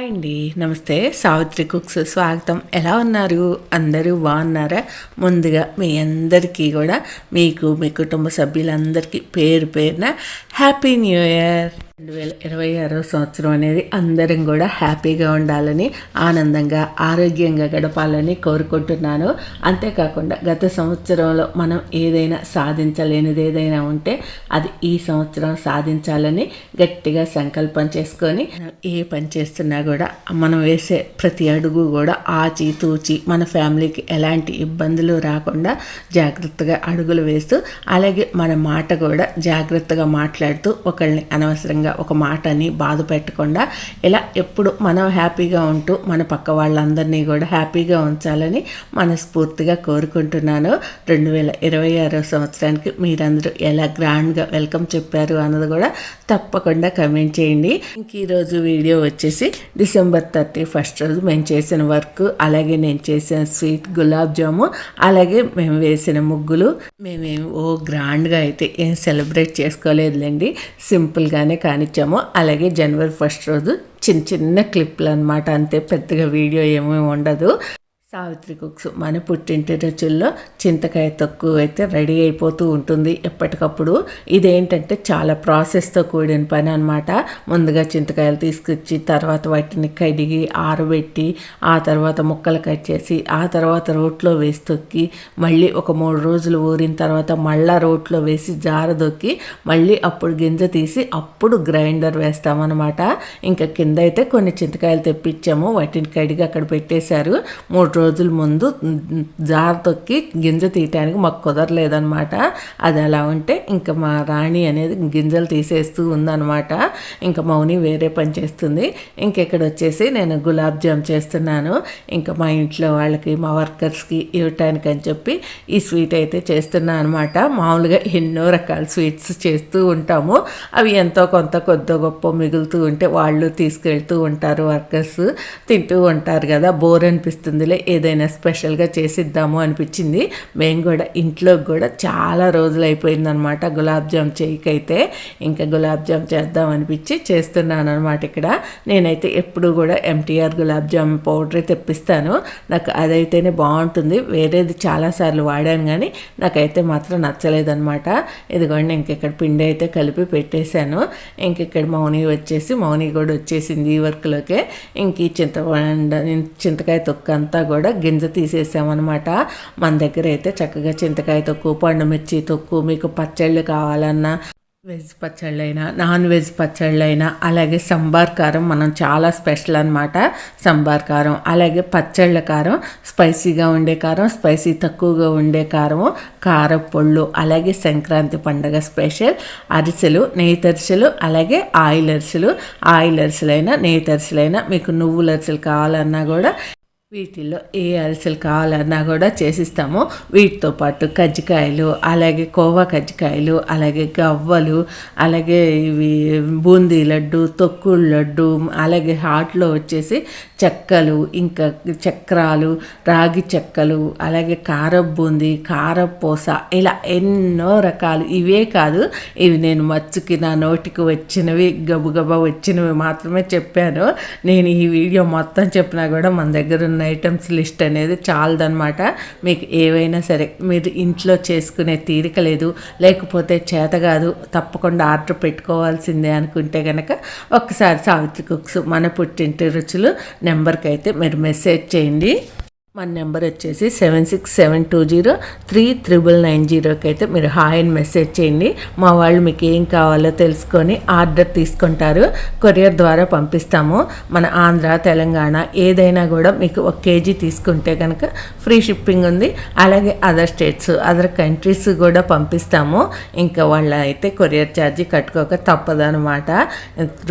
Hi అండి. నమస్తే Savitri cooks స్వాగతం. ఎలా ఉన్నారు? అందరూ బాగున్నారా? ముందుగా మీ అందరికీ కూడా మీకు మీ కుటుంబ సభ్యులందరికీ పేరు పేరున హ్యాపీ న్యూ ఇయర్ రెండు వేల ఇరవై ఆరో సంవత్సరం అనేది అందరం కూడా హ్యాపీగా ఉండాలని ఆనందంగా ఆరోగ్యంగా గడపాలని కోరుకుంటున్నాను. అంతేకాకుండా గత సంవత్సరంలో మనం ఏదైనా సాధించలేనిది ఏదైనా ఉంటే అది ఈ సంవత్సరం సాధించాలని గట్టిగా సంకల్పం చేసుకొని ఏ పని చేస్తున్నా కూడా మనం వేసే ప్రతి అడుగు కూడా ఆచి తూచి మన ఫ్యామిలీకి ఎలాంటి ఇబ్బందులు రాకుండా జాగ్రత్తగా అడుగులు వేస్తూ అలాగే మన మాట కూడా జాగ్రత్తగా మాట్లాడుతూ ఒకళ్ళని అనవసరంగా ఒక మాటని బాధ పెట్టకుండా ఇలా ఎప్పుడు మనం హ్యాపీగా ఉంటూ మన పక్క వాళ్ళందరినీ కూడా హ్యాపీగా ఉంచాలని మనస్ఫూర్తిగా కోరుకుంటున్నాను. రెండు వేల ఇరవై ఆరో సంవత్సరానికి మీరందరూ ఎలా గ్రాండ్గా వెల్కమ్ చెప్పారు అన్నది కూడా తప్పకుండా కమెంట్ చేయండి. ఇంక ఈరోజు వీడియో వచ్చేసి డిసెంబర్ థర్టీ ఫస్ట్ రోజు మేము చేసిన వర్క్ అలాగే నేను చేసిన స్వీట్ గులాబ్ జాము అలాగే మేము వేసిన ముగ్గులు. మేమేమి ఓ గ్రాండ్గా అయితే ఏం సెలబ్రేట్ చేసుకోలేదులేండి సింపుల్గానే కానిచ్చాము. అలాగే జనవరి ఫస్ట్ రోజు చిన్న చిన్న క్లిప్లు అనమాట అంతే పెద్దగా వీడియో ఏమీ ఉండదు. సావిత్రి కుక్స్ మన పుట్టింటి రుచుల్లో చింతకాయ తక్కువ అయితే రెడీ అయిపోతూ ఉంటుంది. ఎప్పటికప్పుడు ఇదేంటంటే చాలా ప్రాసెస్తో కూడిన పని అనమాట ముందుగా చింతకాయలు తీసుకొచ్చి తర్వాత వాటిని కడిగి ఆరబెట్టి ఆ తర్వాత ముక్కలు కట్ చేసి ఆ తర్వాత రోట్లో వేసి తొక్కి మళ్ళీ ఒక మూడు రోజులు ఊరిన తర్వాత మళ్ళా రోట్లో వేసి జారదొక్కి మళ్ళీ అప్పుడు గింజ తీసి అప్పుడు గ్రైండర్ వేస్తామన్నమాట. ఇంకా కింద అయితే కొన్ని చింతకాయలు తెప్పించాము. వాటిని కడిగి అక్కడ పెట్టేశారు. మూడు రోజుల ముందు జార్ తొక్కి గింజ తీయటానికి మాకు కుదరలేదనమాట అది అలా ఉంటే ఇంకా మా రాణి అనేది గింజలు తీసేస్తూ ఉందన్నమాట. ఇంకా మౌని వేరే పని చేస్తుంది. ఇంకెక్కడ వచ్చేసి నేను గులాబ్ జామ్ చేస్తున్నాను. ఇంకా మా ఇంట్లో వాళ్ళకి మా వర్కర్స్కి ఇవ్వటానికి అని చెప్పి ఈ స్వీట్ అయితే చేస్తున్నాను అనమాట మామూలుగా ఎన్నో రకాల స్వీట్స్ చేస్తూ ఉంటాము. అవి ఎంతో కొంత కొద్ది గొప్ప మిగులుతూ ఉంటే వాళ్ళు తీసుకెళ్తూ ఉంటారు వర్కర్స్. తింటూ ఉంటారు కదా. బోర్ అనిపిస్తుందిలే. ఏదైనా స్పెషల్గా చేసిద్దాము అనిపించింది. మేము కూడా ఇంట్లో కూడా చాలా రోజులు అయిపోయిందనమాట గులాబ్ జామ్ చేయకైతే. ఇంకా గులాబ్ జామ్ చేద్దాం అనిపించి చేస్తున్నాను అనమాట ఇక్కడ. నేనైతే ఎప్పుడు కూడా ఎంటీఆర్ గులాబ్ జామ్ పౌడర్ తెప్పిస్తాను. నాకు అదైతేనే బాగుంటుంది. వేరేది చాలాసార్లు వాడాను కానీ నాకైతే మాత్రం నచ్చలేదనమాట ఇదిగోండి ఇంక ఇక్కడ పిండి అయితే కలిపి పెట్టేశాను. ఇంక ఇక్కడ మౌని వచ్చేసి మౌని కూడా వచ్చేసింది ఈ వర్క్లోకే. ఇంక ఈ చింతపండు చింతకాయ తొక్క అంతా కూడా కూడా గింజ తీసేసామన్నమాట. మన దగ్గర అయితే చక్కగా చింతకాయ తొక్కు పండు మిర్చి తొక్కు మీకు పచ్చళ్ళు కావాలన్నా వెజ్ పచ్చళ్ళైనా నాన్ వెజ్ పచ్చళ్ళైనా అలాగే సంబార్ కారం మనం చాలా స్పెషల్ అనమాట సంబార్ కారం అలాగే పచ్చళ్ళ కారం స్పైసీగా ఉండే కారం స్పైసీ తక్కువగా ఉండే కారము కారపొళ్ళు అలాగే సంక్రాంతి పండగ స్పెషల్ అరిసెలు నెయ్యితరిసెలు అలాగే ఆయిల్ అరిసెలు ఆయిల్ అరిసెలైనా నెయ్యితరిసెలైనా మీకు నువ్వుల అరిసెలు కావాలన్నా కూడా వీటిల్లో ఏ అరిసెలు కావాలన్నా కూడా చేసిస్తాము. వీటితో పాటు కజ్జికాయలు అలాగే కోవా కజ్జికాయలు అలాగే గవ్వలు అలాగే ఇవి బూందీ లడ్డు తొక్కుడు లడ్డు అలాగే హాట్లో వచ్చేసి చెక్కలు ఇంకా చక్రాలు రాగి చెక్కలు అలాగే కారం కారపూస ఇలా ఎన్నో రకాలు. ఇవే కాదు ఇవి నేను మచ్చుకి నా నోటికి వచ్చినవి గబుగబా వచ్చినవి మాత్రమే చెప్పాను. నేను ఈ వీడియో మొత్తం చెప్పినా కూడా మన దగ్గర ఉన్న ఐటమ్స్ లిస్ట్ అనేది చాలదనమాట మీకు ఏవైనా సరే మీరు ఇంట్లో చేసుకునే తీరిక లేదు లేకపోతే చేత కాదు తప్పకుండా ఆర్డర్ పెట్టుకోవాల్సిందే అనుకుంటే కనుక ఒకసారి సావిత్రి కుక్స్ మన పుట్టింటి రుచులు నెంబర్కి అయితే మీరు మెసేజ్ చేయండి. మన నెంబర్ వచ్చేసి seven six seven two zero three triple nine జీరోకి అయితే మీరు హాయ్ అని మెసేజ్ చేయండి. మా వాళ్ళు మీకు ఏం కావాలో తెలుసుకొని ఆర్డర్ తీసుకుంటారు. కొరియర్ ద్వారా పంపిస్తాము. మన ఆంధ్ర తెలంగాణ ఏదైనా కూడా మీకు ఒక కేజీ తీసుకుంటే కనుక ఫ్రీ షిప్పింగ్ ఉంది. అలాగే అదర్ స్టేట్స్ అదర్ కంట్రీస్ కూడా పంపిస్తాము. ఇంకా వాళ్ళు అయితే కొరియర్ ఛార్జీ కట్టుకోక తప్పదనమాట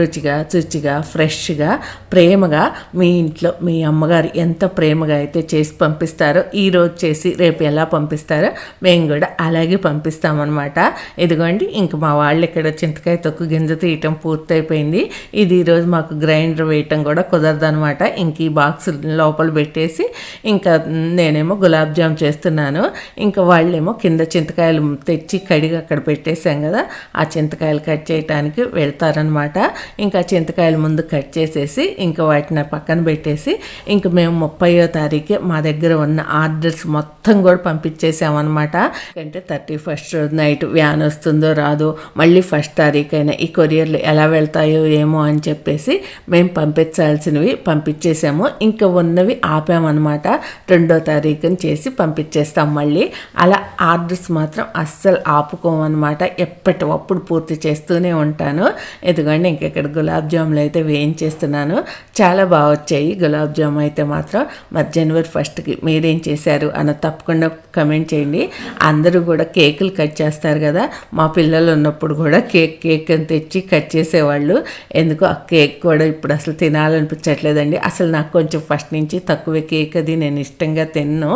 రుచిగా శుచిగా ఫ్రెష్గా ప్రేమగా మీ ఇంట్లో మీ అమ్మగారు ఎంత ప్రేమగా అయితే చేసి పంపిస్తారో ఈ రోజు చేసి రేపు ఎలా పంపిస్తారో మేము కూడా అలాగే పంపిస్తామన్నమాట. ఇదిగోండి ఇంక మా వాళ్ళు ఇక్కడ చింతకాయ తొక్కు గింజ తీయటం పూర్తయిపోయింది. ఇది ఈరోజు మాకు గ్రైండర్ వేయటం కూడా కుదరదనమాట ఇంక ఈ బాక్స్ లోపల పెట్టేసి ఇంకా నేనేమో గులాబ్ జామ్ చేస్తున్నాను. ఇంకా వాళ్ళేమో కింద చింతకాయలు తెచ్చి కడిగి అక్కడ పెట్టేశాం కదా ఆ చింతకాయలు కట్ చేయడానికి వెళ్తారనమాట ఇంకా చింతకాయలు ముందు కట్ చేసేసి ఇంకా వాటిని పక్కన పెట్టేసి ఇంక మేము ముప్పయో తారీఖే మా దగ్గర ఉన్న ఆర్డర్స్ మొత్తం కూడా పంపించేసామన్నమాట. అంటే థర్టీ ఫస్ట్ రోజు నైట్ వ్యాన్ వస్తుందో రాదో మళ్ళీ ఫస్ట్ తారీఖు అయినా ఈ కొరియర్లు ఎలా వెళ్తాయో ఏమో అని చెప్పేసి మేము పంపించాల్సినవి పంపించేసాము. ఇంకా ఉన్నవి ఆపామన్నమాట. రెండో తారీఖుని చేసి పంపించేస్తాం మళ్ళీ. అలా ఆర్డర్స్ మాత్రం అస్సలు ఆపుకోమన్నమాట. ఎప్పటికప్పుడు పూర్తి చేస్తూనే ఉంటాను. ఎందుకంటే ఇంకెక్కడ గులాబ్ జాములు అయితే వేయించేస్తున్నాను. చాలా బాగా వచ్చాయి. గులాబ్ జామ్ అయితే మాత్రం మరి జనవరి ఫస్ట్కి మీరేం చేశారు అన్న తప్పకుండా కమెంట్ చేయండి. అందరూ కూడా కేకులు కట్ చేస్తారు కదా మా పిల్లలు ఉన్నప్పుడు కూడా కేక్ కేక్ అని తెచ్చి కట్ చేసేవాళ్ళు. ఎందుకు? ఆ కేక్ కూడా ఇప్పుడు అసలు తినాలనిపించట్లేదండి. అసలు నాకు కొంచెం ఫస్ట్ నుంచి తక్కువ కేక్ అది నేను ఇష్టంగా తిన్ను.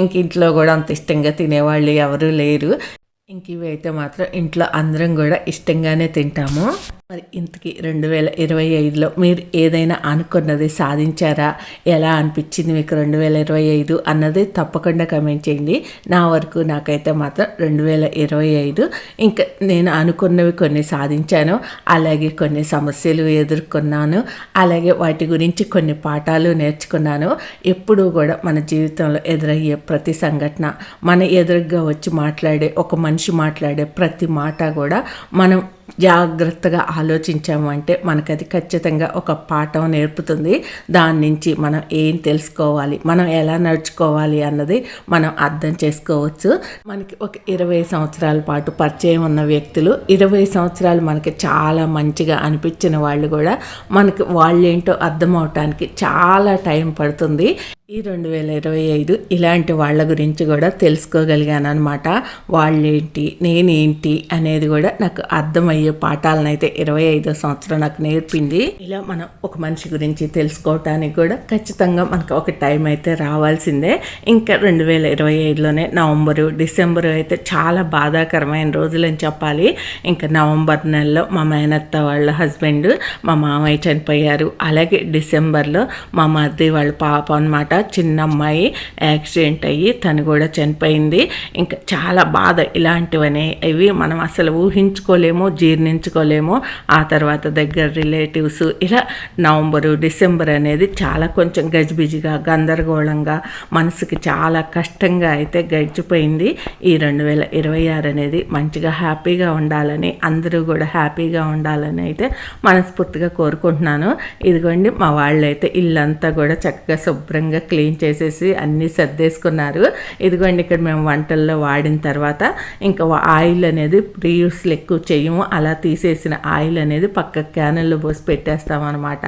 ఇంక ఇంట్లో కూడా అంత ఇష్టంగా తినేవాళ్ళు ఎవరూ లేరు. ఇంక ఇవి అయితే మాత్రం ఇంట్లో అందరం కూడా ఇష్టంగానే తింటాము. మరి ఇంతకీ రెండు వేల ఇరవై ఐదులో మీరు ఏదైనా అనుకున్నది సాధించారా? ఎలా అనిపించింది మీకు రెండు వేల ఇరవై ఐదు అన్నది తప్పకుండా కమెంట్ చేయండి. నా వరకు నాకైతే మాత్రం రెండు వేల ఇరవై ఐదు ఇంకా నేను అనుకున్నవి కొన్ని సాధించాను. అలాగే కొన్ని సమస్యలు ఎదుర్కొన్నాను. అలాగే వాటి గురించి కొన్ని పాఠాలు నేర్చుకున్నాను. ఎప్పుడూ కూడా మన జీవితంలో ఎదురయ్యే ప్రతి సంఘటన మన ఎదురుగా వచ్చి మాట్లాడే ఒక మనిషి మాట్లాడే ప్రతి మాట కూడా మనం జాగ్రత్తగా ఆలోచించాము అంటే మనకు అది ఖచ్చితంగా ఒక పాఠం నేర్పుతుంది. దాని నుంచి మనం ఏం తెలుసుకోవాలి మనం ఎలా నడుచుకోవాలి అన్నది మనం అర్థం చేసుకోవచ్చు. మనకి ఒక ఇరవై సంవత్సరాల పాటు పరిచయం ఉన్న వ్యక్తులు ఇరవై సంవత్సరాలు మనకి చాలా మంచిగా అనిపించిన వాళ్ళు కూడా మనకి వాళ్ళేంటో అర్థం అవటానికి చాలా టైం పడుతుంది. ఈ రెండు వేల ఇరవై ఐదు ఇలాంటి వాళ్ళ గురించి కూడా తెలుసుకోగలిగాను అనమాట వాళ్ళేంటి నేనేంటి అనేది కూడా నాకు అర్థమయ్యే పాఠాలను అయితే ఇరవై ఐదో సంవత్సరం నాకు నేర్పింది. ఇలా మనం ఒక మనిషి గురించి తెలుసుకోవటానికి కూడా ఖచ్చితంగా మనకు ఒక టైం అయితే రావాల్సిందే. ఇంకా రెండు వేల ఇరవై ఐదులోనే నవంబరు డిసెంబరు అయితే చాలా బాధాకరమైన రోజులని చెప్పాలి. ఇంకా నవంబర్ నెలలో మా మేనత్త వాళ్ళ హస్బెండ్ మా మామయ్య చనిపోయారు. అలాగే డిసెంబర్లో మా మరిది వాళ్ళ పాప అనమాట చిన్న అమ్మాయి యాక్సిడెంట్ అయ్యి తను కూడా చనిపోయింది. ఇంకా చాలా బాధ ఇలాంటివనే ఇవి మనం అసలు ఊహించుకోలేము జీర్ణించుకోలేము. ఆ తర్వాత దగ్గర రిలేటివ్స్ ఇలా నవంబరు డిసెంబర్ అనేది చాలా కొంచెం గజిబిజిగా గందరగోళంగా మనసుకి చాలా కష్టంగా అయితే గడిచిపోయింది. ఈ రెండు వేల ఇరవై ఆరు అనేది మంచిగా హ్యాపీగా ఉండాలని అందరూ కూడా హ్యాపీగా ఉండాలని అయితే మనస్ఫూర్తిగా కోరుకుంటున్నాను. ఇదిగోండి మా వాళ్ళైతే ఇల్లంతా కూడా చక్కగా శుభ్రంగా క్లీన్ చేసేసి అన్నీ సర్దేసుకున్నారు. ఇదిగోండి ఇక్కడ మేము వంటల్లో వాడిన తర్వాత ఇంకా ఆయిల్ అనేది రీయూస్ ఎక్కువ చేయము. అలా తీసేసిన ఆయిల్ అనేది పక్క క్యానల్లో పోసి పెట్టేస్తామన్నమాట.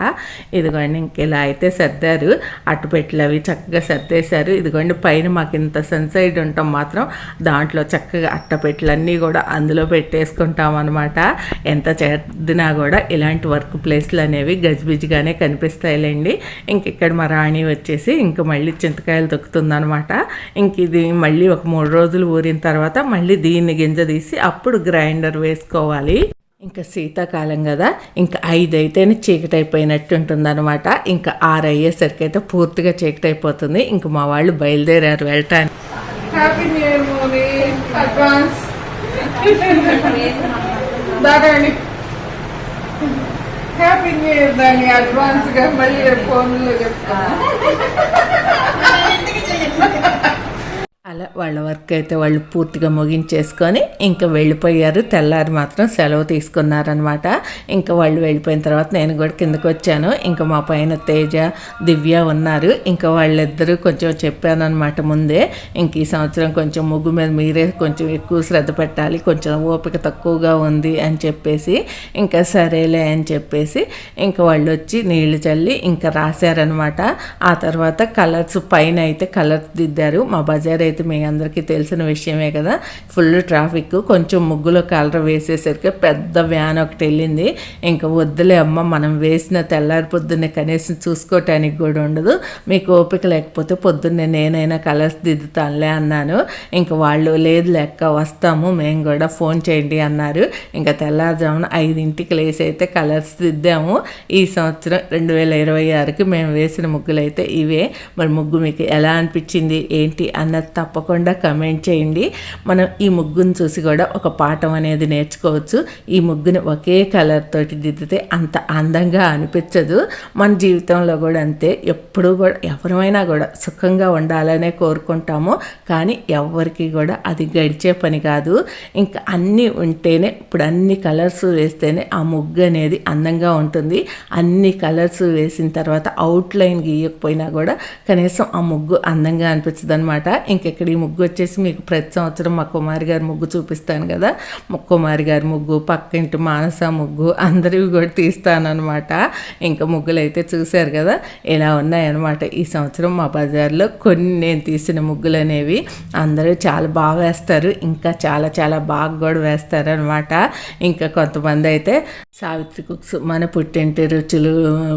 ఇదిగోండి ఇంక ఇలా అయితే సర్దారు. అటుపెట్లు అవి చక్కగా సర్దేశారు. ఇదిగోండి పైన మాకు ఇంత సన్సైడ్ ఉంటాం మాత్రం దాంట్లో చక్కగా అట్టపెట్లన్నీ కూడా అందులో పెట్టేసుకుంటాం అనమాట ఎంత చేద్దినా కూడా ఇలాంటి వర్క్ ప్లేస్లు అనేవి గజిబిజిగానే కనిపిస్తాయిలేండి. ఇంక ఇక్కడ మా రాణి వచ్చేసి ఇంక మళ్ళీ చింతకాయలు తొక్కుతుందనమాట ఇంక ఇది మళ్ళీ ఒక మూడు రోజులు ఊరిన తర్వాత మళ్ళీ దీన్ని గింజ తీసి అప్పుడు గ్రైండర్ వేసుకోవాలి. ఇంకా శీతాకాలం కదా ఇంకా ఐదు అయితేనే చీకటి అయిపోయినట్టు ఉంటుంది అనమాట ఇంకా ఆరు అయ్యేసరికి అయితే పూర్తిగా చీకటి అయిపోతుంది ఇంక మా వాళ్ళు బయలుదేరారు వెళ్ళటానికి. Happy new year advance happy new year దాన్ని అడ్వాన్స్గా మళ్ళీ ఫోన్లో చెప్తాను అలా వాళ్ళ వర్క్ అయితే వాళ్ళు పూర్తిగా ముగించేసుకొని ఇంకా వెళ్ళిపోయారు. తెల్లారి మాత్రం సెలవు తీసుకున్నారనమాట ఇంకా వాళ్ళు వెళ్ళిపోయిన తర్వాత నేను కూడా కిందకు వచ్చాను. ఇంకా మా పైన తేజ దివ్య ఉన్నారు. ఇంకా వాళ్ళిద్దరూ కొంచెం చెప్పాను అనమాట ముందే. ఇంక ఈ సంవత్సరం కొంచెం ముగ్గు మీద మీరే కొంచెం ఎక్కువ శ్రద్ధ పెట్టాలి. కొంచెం ఓపిక తక్కువగా ఉంది అని చెప్పేసి ఇంకా సరేలే అని చెప్పేసి ఇంకా వాళ్ళు వచ్చి నీళ్ళు చల్లి ఇంకా రాశారనమాట ఆ తర్వాత కలర్స్ పైన అయితే కలర్స్ దిద్దారు. మా బజార్ అయితే మీ అందరికీ తెలిసిన విషయమే కదా. ఫుల్ ట్రాఫిక్ కొంచెం ముగ్గులో కలర్ వేసేసరికి పెద్ద వ్యాన్ ఒకటి వెళ్ళింది. ఇంకా వద్దులే అమ్మ మనం వేసిన తెల్లారి పొద్దున్నే కనీసం చూసుకోవటానికి కూడా ఉండదు. మీకు ఓపిక లేకపోతే పొద్దున్నే నేనైనా కలర్స్ దిద్దుతానులే అన్నాను. ఇంకా వాళ్ళు లేదు లెక్క వస్తాము మేము కూడా ఫోన్ చేయండి అన్నారు. ఇంకా తెల్లారుజామున ఐదింటికి లేసి అయితే కలర్స్ దిద్దాము. ఈ సంవత్సరం రెండు వేల ఇరవై ఆరుకి మేము వేసిన ముగ్గులు అయితే ఇవే. మరి ముగ్గు మీకు ఎలా అనిపించింది ఏంటి అన్నది తప్ప తప్పకుండా కమెంట్ చేయండి. మనం ఈ ముగ్గును చూసి కూడా ఒక పాఠం అనేది నేర్చుకోవచ్చు. ఈ ముగ్గుని ఒకే కలర్ తోటి దిద్దితే అంత అందంగా అనిపించదు. మన జీవితంలో కూడా అంతే. ఎప్పుడూ కూడా ఎవరమైనా కూడా సుఖంగా ఉండాలనే కోరుకుంటాము. కానీ ఎవరికి కూడా అది గడిచే పని కాదు. ఇంకా అన్నీ ఉంటేనే ఇప్పుడు అన్ని కలర్స్ వేస్తేనే ఆ ముగ్గు అనేది అందంగా ఉంటుంది. అన్ని కలర్స్ వేసిన తర్వాత అవుట్లైన్ గీయకపోయినా కూడా కనీసం ఆ ముగ్గు అందంగా అనిపించదు అనమాట ఇక్కడ ఈ ముగ్గు వచ్చేసి మీకు ప్రతి సంవత్సరం మా కుమారి గారి ముగ్గు చూపిస్తాను కదా. కుమారి గారి ముగ్గు పక్కింటి మానస ముగ్గు అందరివి కూడా తీస్తానమాట ఇంకా ముగ్గులు అయితే చూశారు కదా. ఇలా ఉన్నాయన్నమాట. ఈ సంవత్సరం మా బజార్లో కొన్ని నేను తీసిన ముగ్గులు అనేవి అందరూ చాలా బాగా వేస్తారు. ఇంకా చాలా చాలా బాగా కూడా వేస్తారు అనమాట ఇంకా కొంతమంది అయితే సావిత్రి కుక్స్ మన పుట్టింటి రుచులు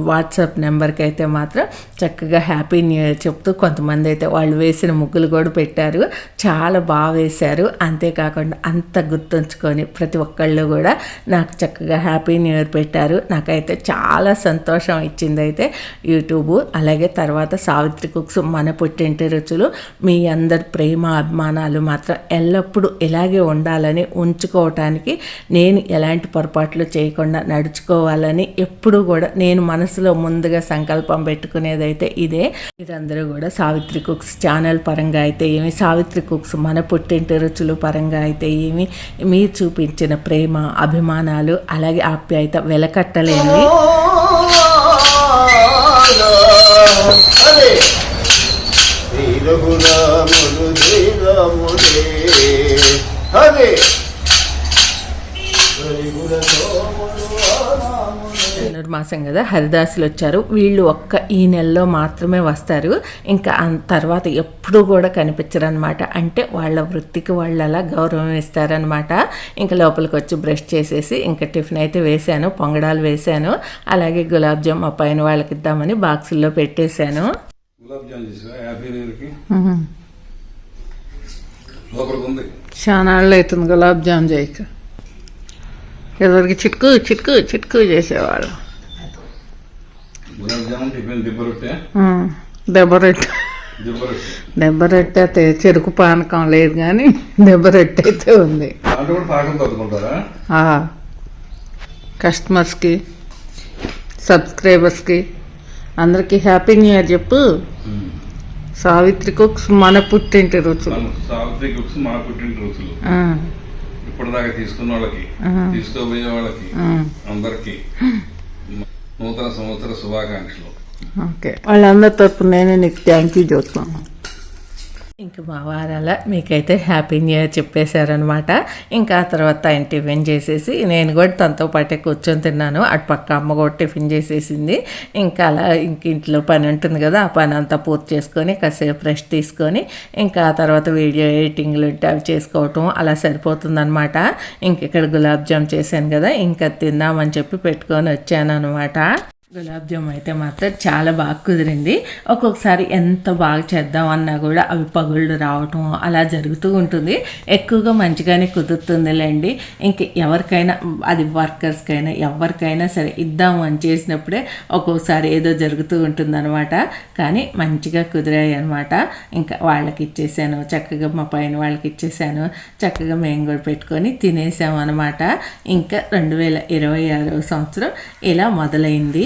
వాట్సాప్ నెంబర్కి అయితే మాత్రం చక్కగా హ్యాపీ న్యూ ఇయర్ చెప్తూ కొంతమంది అయితే వాళ్ళు వేసిన ముగ్గులు కూడా పెట్టి పెట్టారు. చాలా బాగా వేశారు. అంతేకాకుండా అంత గుర్తుంచుకొని ప్రతి ఒక్కళ్ళు కూడా నాకు చక్కగా హ్యాపీ న్యూ ఇయర్ పెట్టారు. నాకైతే చాలా సంతోషం ఇచ్చింది అయితే యూట్యూబ్ అలాగే తర్వాత సావిత్రి కుక్స్ మన పుట్టింటి రుచులు మీ అందరి ప్రేమ అభిమానాలు మాత్రం ఎల్లప్పుడూ ఇలాగే ఉండాలని ఉంచుకోవటానికి నేను ఎలాంటి పొరపాట్లు చేయకుండా నడుచుకోవాలని ఎప్పుడూ కూడా నేను మనసులో ముందుగా సంకల్పం పెట్టుకునేదైతే ఇదే. మీరందరూ కూడా సావిత్రి కుక్స్ ఛానల్ పరంగా అయితే ఏమి సావిత్రి కుక్స్ మన పుట్టింటి రుచులు పరంగా అయితే ఏమి మీరు చూపించిన ప్రేమ అభిమానాలు అలాగే ఆప్యాయత వెలకట్టలేనివి. అదే. ధనుర్మాసం కదా హరిదాసులు వచ్చారు. వీళ్ళు ఒక్క ఈ నెలలో మాత్రమే వస్తారు. ఇంకా తర్వాత ఎప్పుడూ కూడా కనిపించరు అనమాట అంటే వాళ్ళ వృత్తికి వాళ్ళు అలా గౌరవం ఇస్తారనమాట ఇంకా లోపలికి వచ్చి బ్రష్ చేసేసి ఇంకా టిఫిన్ అయితే వేశాను పొంగడాలు వేశాను. అలాగే గులాబ్ జామ్ మా పైన వాళ్ళకి ఇద్దామని బాక్సుల్లో పెట్టేశాను. చాలా అవుతుంది గులాబ్ జామ్ చేయక. ఎవరికి చిట్కు చిట్కు చిట్కు చేసేవాళ్ళు. రొట్టె. అయితే చెరుకు పానకం లేదు కానీ దెబ్బ రొట్టె అయితే ఉంది. కస్టమర్స్కి సబ్స్క్రైబర్స్కి అందరికీ హ్యాపీ న్యూ ఇయర్ చెప్పు. సావిత్రి కుక్స్ మన పుట్టింటి రుచులు. మన సావిత్రి కుక్స్ మా పుట్టిన రుచులు. ఇప్పటిదాకా తీసుకున్న వాళ్ళకి తీసుకోబోయే వాళ్ళకి అందరికి. నూతన సంవత్సర శుభాకాంక్షలు. ఓకే. వాళ్ళందరి తరపున నేనే నీకు థ్యాంక్ యూ చెప్తున్నాను ఇంక మా మీకైతే హ్యాపీ న్యూ ఇయర్ చెప్పేశారనమాట ఇంకా ఆ తర్వాత ఆయన టిఫిన్ చేసేసి నేను కూడా తనతో పాటే కూర్చొని తిన్నాను. అటు పక్క అమ్మ కూడా టిఫిన్ చేసేసింది. ఇంకా అలా ఇంక ఇంట్లో పని ఉంటుంది కదా ఆ పని అంతా పూర్తి చేసుకొని కాసేపు రెస్ట్ తీసుకొని ఇంకా ఆ తర్వాత వీడియో ఎడిటింగ్లు ఉంటే అవి చేసుకోవటం అలా సరిపోతుందనమాట ఇంక ఇక్కడ గులాబ్ జామ్ చేశాను కదా ఇంకా తిందామని చెప్పి పెట్టుకొని వచ్చాను అనమాట గులాబ్ జామ్ అయితే మాత్రం చాలా బాగా కుదిరింది. ఒక్కొక్కసారి ఎంత బాగా చేద్దాం అన్నా కూడా అవి పగుళ్ళు రావటం అలా జరుగుతూ ఉంటుంది. ఎక్కువగా మంచిగానే కుదురుతుందిలేండి. ఇంక ఎవరికైనా అది వర్కర్స్కైనా ఎవరికైనా సరే ఇద్దాం అని చేసినప్పుడే ఒక్కొక్కసారి ఏదో జరుగుతూ ఉంటుందన్నమాట. కానీ మంచిగా కుదిరాయి అనమాట ఇంకా వాళ్ళకి ఇచ్చేసాను చక్కగా మా పైన వాళ్ళకి ఇచ్చేసాను చక్కగా మేము కూడా పెట్టుకొని తినేసాము అనమాట ఇంకా రెండు వేల ఇరవై ఆరవ సంవత్సరం ఇలా మొదలైంది.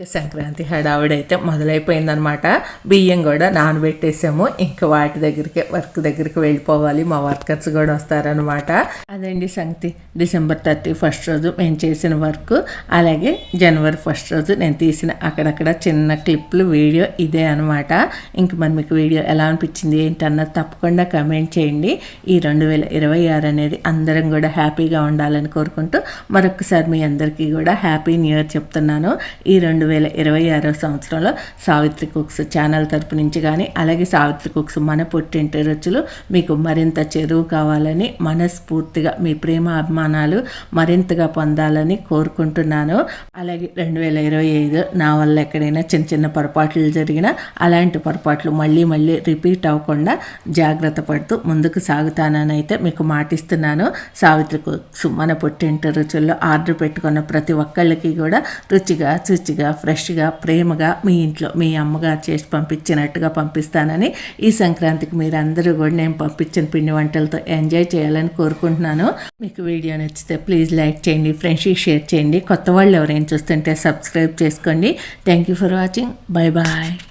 ఇంకా సంక్రాంతి హడావిడి అయితే మొదలైపోయిందనమాట బియ్యం కూడా నానబెట్టేసాము. ఇంకా వాటి దగ్గరికి వర్క్ దగ్గరికి వెళ్ళిపోవాలి. మా వర్కర్స్ కూడా వస్తారనమాట అదండి సంగతి డిసెంబర్ థర్టీ ఫస్ట్ రోజు మేము చేసిన వర్క్. అలాగే జనవరి ఫస్ట్ రోజు నేను తీసిన అక్కడక్కడ చిన్న క్లిప్లు వీడియో ఇదే అనమాట ఇంక మరి మీకు వీడియో ఎలా అనిపించింది ఏంటన్నది తప్పకుండా కమెంట్ చేయండి. ఈ రెండు వేల ఇరవై ఆరు అనేది అందరం కూడా హ్యాపీగా ఉండాలని కోరుకుంటూ మరొకసారి మీ అందరికీ కూడా హ్యాపీ న్యూ ఇయర్ చెప్తున్నాను. ఈ రెండు వేల ఇరవై ఆరో సంవత్సరంలో సావిత్రి కుక్స్ ఛానల్ తరపు నుంచి కానీ అలాగే సావిత్రి కుక్స్ మన పుట్టింటి రుచులు మీకు మరింత చెరువు కావాలని మనస్ఫూర్తిగా మీ ప్రేమ అభిమానాలు మరింతగా పొందాలని కోరుకుంటున్నాను. అలాగే రెండు వేల ఇరవై ఐదు నా వల్ల ఎక్కడైనా చిన్న చిన్న పొరపాట్లు జరిగినా అలాంటి పొరపాట్లు మళ్ళీ మళ్ళీ రిపీట్ అవ్వకుండా జాగ్రత్త పడుతూ ముందుకు సాగుతానని అయితే మీకు మాటిస్తున్నాను. సావిత్రి కుక్స్ మన పుట్టింటి రుచుల్లో ఆర్డర్ పెట్టుకున్న ప్రతి ఒక్కళ్ళకి కూడా రుచిగా శుచిగా ఫ్రెష్గా ప్రేమగా మీ ఇంట్లో మీ అమ్మగారు చేసి పంపించినట్టుగా పంపిస్తానని ఈ సంక్రాంతికి మీరు అందరూ కూడా నేను పంపించిన పిండి వంటలతో ఎంజాయ్ చేయాలని కోరుకుంటున్నాను. మీకు వీడియో నచ్చితే ప్లీజ్ లైక్ చేయండి ఫ్రెండ్స్కి షేర్ చేయండి. కొత్త వాళ్ళు ఎవరైనా చూస్తుంటే సబ్స్క్రైబ్ చేసుకోండి. Thank you for watching bye bye